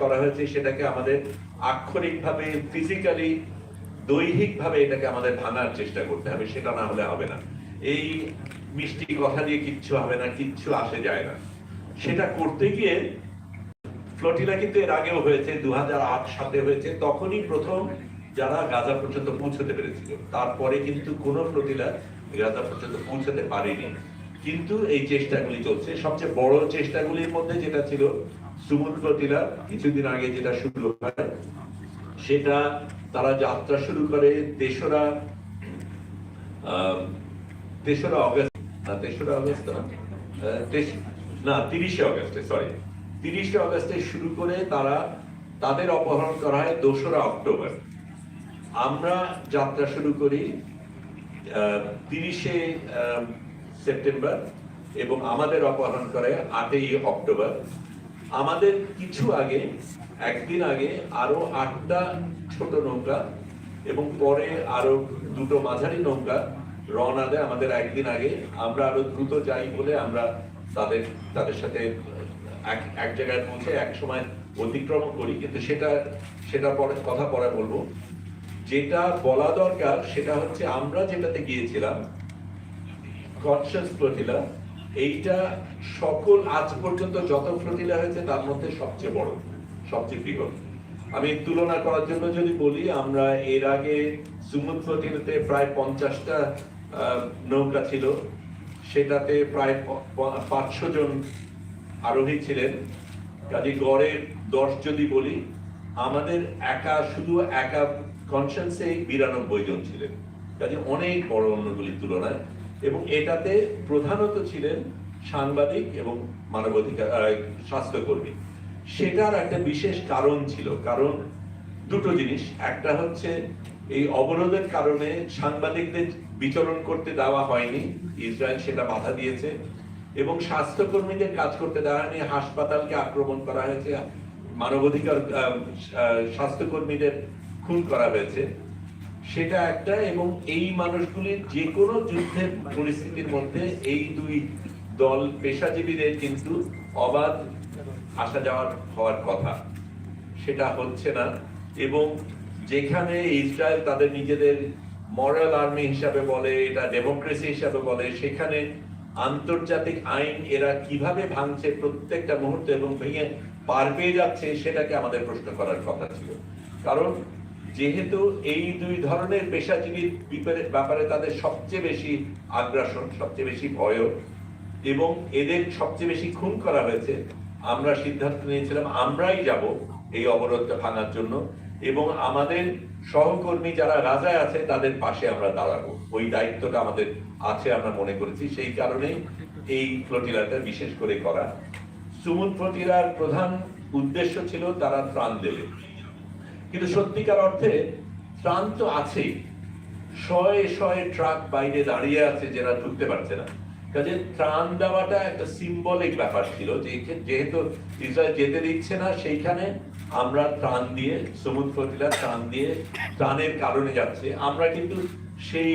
করা হয়েছে, সেটাকে আমাদের আক্ষরিকভাবে ফিজিক্যালি দৈহিকভাবে এটাকে আমাদের ভাঙার চেষ্টা করতে হবে, সেটা না হলে হবে না। এই মিষ্টি কথা দিয়ে কিচ্ছু হবে না, কিচ্ছু আসে যায় না। সেটা করতে গিয়ে ফ্লোটিলা কিন্তু এর আগেও হয়েছে দু সালে হয়েছে, তখনই প্রথম যারা গাজা পর্যন্ত পৌঁছতে পেরেছিল। তারপরে কিন্তু কোনো ফ্লোটিলা গাজা পর্যন্ত পৌঁছতে পারেনি। কিন্তু এই চেষ্টাগুলি চলছে। সবচেয়ে বড় চেষ্টাগুলির মধ্যে যেটা ছিল ফ্লোটিলা কিছুদিন আগে যেটা শুরু হয়, সেটা তারা যাত্রা শুরু করে তেসরা তেসরা অগস্ট, না, তেসরা অগস্ট না তিরিশে অগস্টে সরি তিরিশে অগস্টে শুরু করে তারা তাদের অপহরণ করা হয় দোসরা অক্টোবর। আমরা যাত্রা শুরু করি তিরিশে সেপ্টেম্বর এবং আমাদের অপহরণ করে আটই অক্টোবর। আমাদের কিছু আগে, একদিন আগে আরও আটটা ছোট নৌকা এবং পরে আরও দুটো মাঝারি নৌকা রওনা দেয় আমাদের একদিন আগে। আমরা আরও দ্রুত যাই বলে আমরা তাদের তাদের সাথে এক এক জায়গায় পৌঁছে এক সময় অতিক্রম করি। কিন্তু সেটা সেটা পরে, কথা পরে বলব। যেটা বলা দরকার সেটা হচ্ছে আমরা যেটাতে গিয়েছিলাম কনসিয়াস ফ্লোটিলা এইটা সকল আজ পর্যন্ত যত ফ্লোটিলা হয়েছে, তার মধ্যে সবচেয়ে বড়, সবচেয়ে বৃহৎ আমি তুলনা করার জন্য যদি বলি, আমরা এর আগে সুমুদ ফ্লোটিলাতে প্রায় পঞ্চাশটা নৌকা ছিল। সেটাতে প্রায় পাঁচশো জন আরোহী ছিলেন। কাজে গড়ে দশ যদি বলি, আমাদের একা, শুধু একা কনসেন্সে বিরানব্বই জন ছিলেন। কাজে অনেক বড় অন্যগুলির তুলনায়। এবং এটাতে প্রধানত ছিলেন সাংবাদিক এবং মানবাধিকার স্বাস্থ্যকর্মী। সেটার একটা বিশেষ কারণ ছিল, কারণ দুটো জিনিস। একটা হচ্ছে, এই অবরোধের কারণে সাংবাদিকদের বিচরণ করতে দেওয়া হয়নি, ইসরায়েল সেটা বাধা দিয়েছে, এবং স্বাস্থ্যকর্মীদের কাজ করতে দেওয়া হয়নি, হাসপাতালকে আক্রমণ করা হয়েছে, মানবাধিকার স্বাস্থ্যকর্মীদের খুন করা হয়েছে। সেটা একটা, এবং এই মানুষগুলির যে কোনো যুদ্ধের পরিস্থিতির মধ্যে এই দুই দল পেশাজীবীদের কিন্তু অবাধ আসা যাওয়ার হওয়ার কথা। সেটা হচ্ছে না। এবং যেখানে ইসরায়েল তাদের নিজেদের মরাল আর্মি হিসাবে বলে, এটা ডেমোক্রেসি হিসাবে বলে, সেখানে আন্তর্জাতিক আইন এরা কীভাবে ভাঙছে প্রত্যেকটা মুহূর্তে এবং ভেঙে পার পেয়ে যাচ্ছে, সেটাকে আমাদের প্রশ্ন করার কথা ছিল। কারণ যেহেতু এই দুই ধরনের পেশাজীবীর ব্যাপারে তাদের সবচেয়ে বেশি আগ্রাসন, সবচেয়ে বেশি ভয় এবং এদের সবচেয়ে বেশি খুন করা হয়েছে, আমরা সিদ্ধান্ত নিয়েছিলাম আমরাই যাব এই অবরোধটা ভাঙার জন্য, এবং আমাদের সহকর্মী যারা রাজায় আছে, তাদের পাশে আমরা দাঁড়াবো। ওই দায়িত্বটা আমাদের আছে আমরা মনে করেছি, সেই কারণেই এই ফ্লোটিলাটা বিশেষ করে করা। সুমুদ ফ্লোটিলার প্রধান উদ্দেশ্য ছিল তারা ত্রাণ দেবে। কিন্তু সত্যিকার অর্থে ত্রাণ তো আছেই। শয়ে শয়ে ট্রাক বাইরে দাঁড়িয়ে আছে যারা ঢুকতে পারছে না। কাজে ত্রাণ দেওয়াটা একটা সিম্বলিক ব্যাপার ছিল যে যেহেতু ইসরায়েল যেতে দিচ্ছে না, সেইখানে আমরা ত্রাণ দিয়ে সমুদ্র ফটিলা ত্রাণ দিয়ে ত্রাণের কারণে যাচ্ছে। আমরা কিন্তু সেই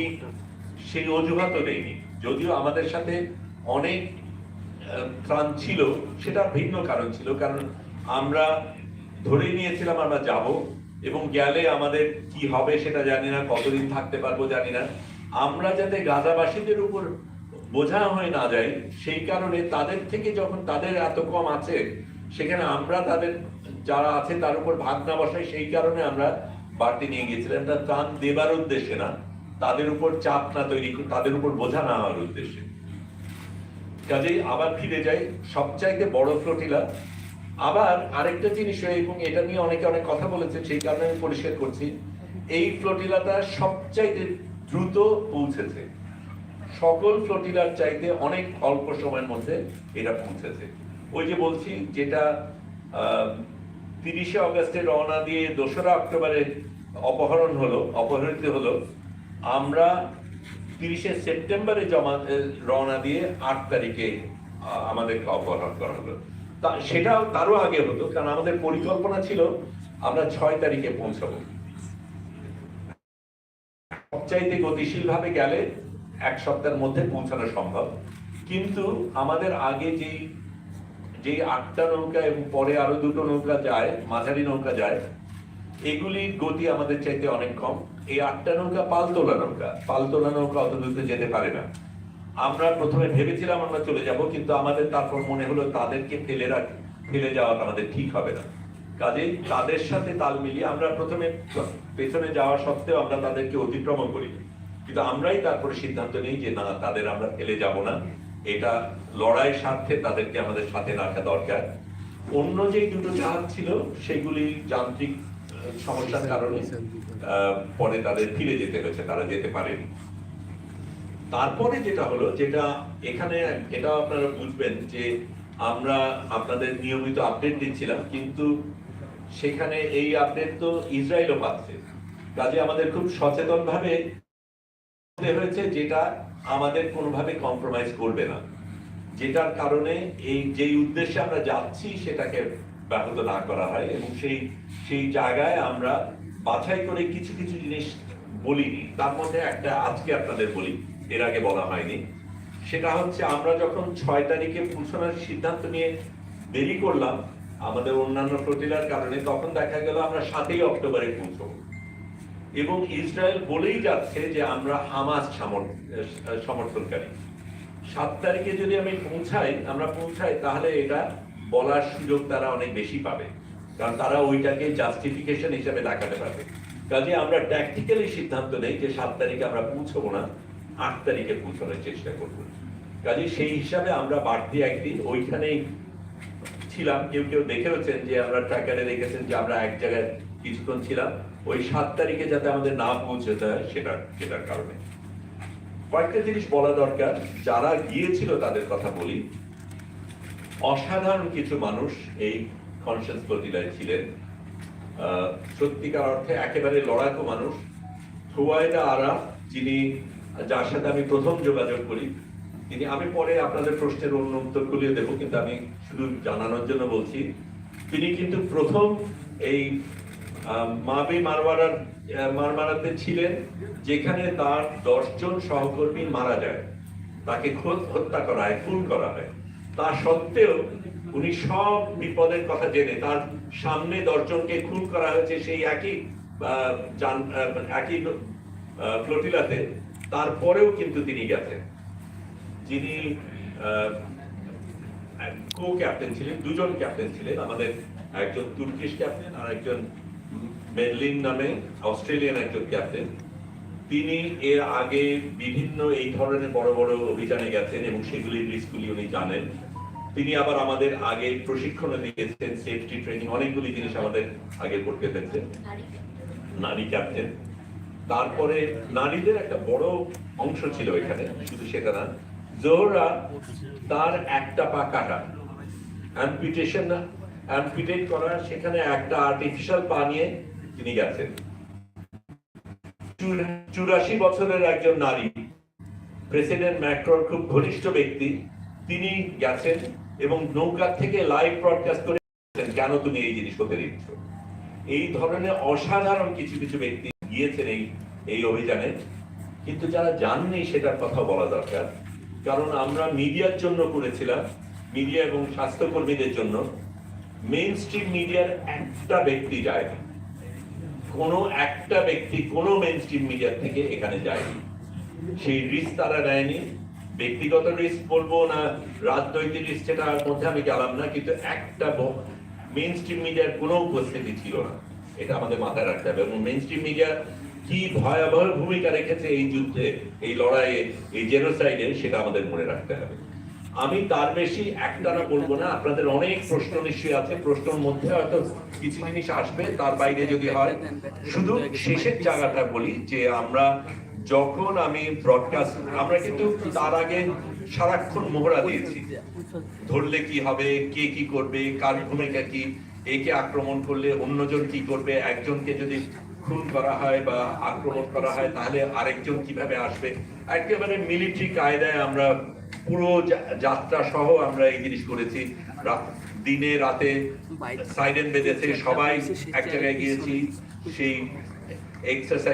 সেই অজুহাতও দেইনি। যদিও আমাদের সাথে অনেক ত্রাণ ছিল, সেটা ভিন্ন কারণ ছিল। কারণ আমরা ধরে নিয়েছিলাম আমরা যাব এবং গেলে আমাদের কি হবে সেটা জানি না, কতদিন থাকতে পারব জানি না। আমরা যাতে গাজাবাসীদের উপর বোঝা হয়ে না যাই সেই কারণে তাদের থেকে যখন তাদের এত কম আছে, সেখানে আমরা তাদের যারা আছে তার উপর ভাগ না বসাই, সেই কারণে আমরা বাড়তি নিয়ে গেছিলাম এটা ত্রাণ দেবার উদ্দেশ্যে না, তাদের উপর চাপ না তৈরি, তাদের উপর বোঝা না হওয়ার উদ্দেশ্যে। কাজেই আবার ফিরে যাই, সবচাইতে বড় ফ্লোটিলা আবার আরেকটা জিনিস এবং এটা নিয়ে অনেকে অনেক কথা বলেছে, সেই কারণে আমি পরিষ্কার করছি। এই ফ্লোটিলাটা সবচাইতে দ্রুত পৌঁছেছে। সকল ফ্লোটিলার চাইতে অনেক অল্প সময়ের মধ্যে এটা পৌঁছেছে। ওই যে বলছি, যেটা তিরিশে অগস্টে রওনা দিয়ে দোসরা অক্টোবরে অপহরণ হলো, অপহৃত হলো, আমরা তিরিশে সেপ্টেম্বরে জমা রওনা দিয়ে আট তারিখে আমাদেরকে অপহরণ করা হলো। তা তারও আগে হতো, কারণ আমাদের পরিকল্পনা ছিল আমরা ছয় তারিখে পৌঁছাবো। সবচাইতে গতিশীল ভাবে গেলে এক সপ্তাহের মধ্যে পৌঁছানো সম্ভব। কিন্তু আমাদের আগে যেই যে আটটা নৌকা এবং পরে আরও দুটো নৌকা যায়, মাঝারি নৌকা যায়, এগুলির গতি আমাদের চাইতে অনেক কম। এই আটটা নৌকা পালতোলা নৌকা। পালতোলা নৌকা অত দূরতে যেতে পারে না। আমরা প্রথমে ভেবেছিলাম আমরা চলে যাব, কিন্তু আমাদের তারপর মনে হলো তাদেরকে ফেলে রাখ, ফেলে যাওয়া আমাদের ঠিক হবে না। কাজেই তাদের সাথে তাল মিলিয়ে আমরা প্রথমে পেছনে যাওয়া সত্ত্বেও আমরা তাদেরকে অতিক্রমণ করি। কিন্তু আমরাই তারপরে সিদ্ধান্ত নিই যে না, তাদের আমরা ফেলে যাব না। এটা লড়াই স্বার্থে তাদেরকে আমাদের সাথে রাখা দরকার। অন্য যে দুটো জাহাজ ছিল, সেগুলি যান্ত্রিক সমস্যার কারণে পরে তাদের ফিরে যেতে হয়েছে, তারা যেতে পারেনি। তারপরে যেটা হলো, যেটা এখানে, এটা আপনারা বুঝবেন যে আমরা আপনাদের নিয়মিত আপডেট দিচ্ছিলাম, কিন্তু সেখানে এই আপডেট তো ইসরায়েলও পাচ্ছে। কাজে আমাদের খুব সচেতন ভাবে হয়েছে যেটা আমাদের কোনোভাবে কম্প্রোমাইজ করবে না। যেটার কারণে এই যেই উদ্দেশ্যে আমরা যাচ্ছি, সেটাকে ব্যাহত না করা হয় এবং সেই সেই জায়গায় আমরা বাছাই করে কিছু কিছু জিনিস বলিনি। তার মধ্যে একটা আজকে আপনাদের বলি। এর আগে বলা হয়নি। সেটা হচ্ছে আমরা যখন ছয় তারিখে পৌঁছানোর সিদ্ধান্ত নিয়ে দেরি করলাম আমাদের অন্যান্য প্রতিলার কারণে, তখন দেখা গেল আমরা সাতই অক্টোবরে পৌঁছবো। এবং ইসরায়েল বলেই যাচ্ছে যে আমরা হামাস সমর্থনকারী। সাত তারিখে যদি আমি পৌঁছাই, আমরা পৌঁছাই, তাহলে এটা বলার সুযোগ তারা অনেক বেশি পাবে। কারণ তারা ওইটাকে জাস্টিফিকেশন হিসেবে দেখাতে পারবে। কাজে আমরা ট্যাকটিক্যালি সিদ্ধান্ত নেই যে সাত তারিখে আমরা পৌঁছবো না। আট তারিখে পৌঁছানোর চেষ্টা করব। কাজে সেই হিসাবে আমরা বাড়তি একদিন ওইখানেই ছিলাম। কেউ কেউ দেখেওছেন যে আমরা ট্র্যাকারে দেখেছেন যে আমরা এক জায়গায় কিছুক্ষণ ছিলাম। ওই সাত তারিখে যাতে আমাদের না পৌঁছতে হয় সেটা, সেটার কারণে। কয়েকটা জিনিস বলা দরকার। যারা গিয়েছিল তাদের কথা বলি। অসাধারণ কিছু মানুষ এই কনসিয়াস প্রতিলায় ছিলেন। সত্যিকার অর্থে একেবারে লড়াকু মানুষ। থুয়াইদা আরা যিনি যার সাথে আমি প্রথম যোগাযোগ করি তিনি আমি পরে আপনাদের প্রশ্নের অন্য উত্তর গুলিয়ে দেবো কিন্তু আমি শুধু জানানোর জন্য বলছি তিনি কিন্তু প্রথম এই মাবি আহ, মারমারাতে ছিলেন যেখানে তার দশজন সহকর্মী মারা যায়। তাকে হত্যা করা হয় খুন করা হয়। তা সত্ত্বেও উনি সব বিপদের কথা জেনে তার সামনে দশজনকে খুন করা হয়েছে সেই একই যান- আহ, একই ফ্লোটিলাতে তারপরেও কিন্তু তিনি গেছেন। যিনি কো ক্যাপ্টেন ছিলেন দুজন ক্যাপ্টেন ছিলেন আমাদের একজন তুর্কিশ ক্যাপ্টেন আর একজন মেডলিন নামে অস্ট্রেলিয়ান একজন ক্যাপ্টেন তিনি এর আগে বিভিন্ন এই ধরনের বড় বড় অভিযানে গেছেন এবং সেগুলির রিস্কগুলি উনি জানেন। তিনি আবার আমাদের আগে প্রশিক্ষণ দিয়েছেন সেফটি ট্রেনিং অনেকগুলি জিনিস আমাদের আগে করতে পেরেছেন নারী ক্যাপ্টেন তারপরে নারীদের একটা বড় অংশ ছিল এখানে, শুধু সেটা না, জোহরা তার একটা পা কাটা। অ্যাম্পিটেশন অ্যাম্পিটেট করা, সেখানে একটা আর্টিফিশিয়াল পা নিয়ে তিনি গেছেন। চুরাশি বছরের একজন নারী প্রেসিডেন্ট ম্যাক্রোর খুব ঘনিষ্ঠ ব্যক্তি, তিনি গেছেন এবং নৌকা থেকে লাইভ ব্রডকাস্ট করে কেন তুমি এই জিনিস হতে দিচ্ছ? এই ধরনের অসাধারণ কিছু কিছু ব্যক্তি গিয়েছেন এই এই অভিযানে। কিন্তু যারা যাননি সেটার কথা বলা দরকার। কারণ আমরা মিডিয়ার জন্য করেছিলাম, মিডিয়া এবং স্বাস্থ্যকর্মীদের জন্য। মেইন স্ট্রিম মিডিয়ার একটা ব্যক্তি যায়নি। কোনো একটা ব্যক্তি কোনো মেইন স্ট্রিম মিডিয়ার থেকে এখানে যায়নি। সেই রিস্ক তারা নেয়নি। ব্যক্তিগত রিস্ক বলব না, রাজনৈতিক রিস্ক সেটার মধ্যে আমি গেলাম না, কিন্তু একটা মেইন স্ট্রিম মিডিয়ার কোনো উপস্থিতি ছিল না। এটা আমাদের মাথায় রাখতে হবে এবং মেইন স্ট্রিম মিডিয়া কি ভয়াবহ ভূমিকা রেখেছে এই যুদ্ধে, এই লড়াইয়ে, এই জেনোসাইডে সেটা আমাদের মনে রাখতে হবে। আমি তার বেশি একটানা বলব না, আপনাদের অনেক প্রশ্ন নিশ্চয়ই আছে, প্রশ্নের মধ্যে হয়তো কিছু জিনিস আসবে, তার বাইরে যদি হয়। শুধু শেষের জায়গাটা বলি যে আমরা যখন আমি ব্রডকাস্ট আমরা কিন্তু তার আগে সারাক্ষণ মোহরা দিয়েছি। ধরলে কি হবে, কে কি করবে, কার ভূমিকা কি একে আক্রমণ করলে অন্যজন কি করবে? একজনকে যদি খুন করা হয় বা আক্রমণ করা হয় তাহলে আরেকজন কীভাবে আসবে? একেবারে মিলিটারি কায়দায় আমরা পুরো যাত্রা সহ আমরা এই জিনিস করেছি। দিনে রাতে সাইডেন বেঁধেছে সবাই এক জায়গায় গিয়েছি। সেই এক্সারসাইজ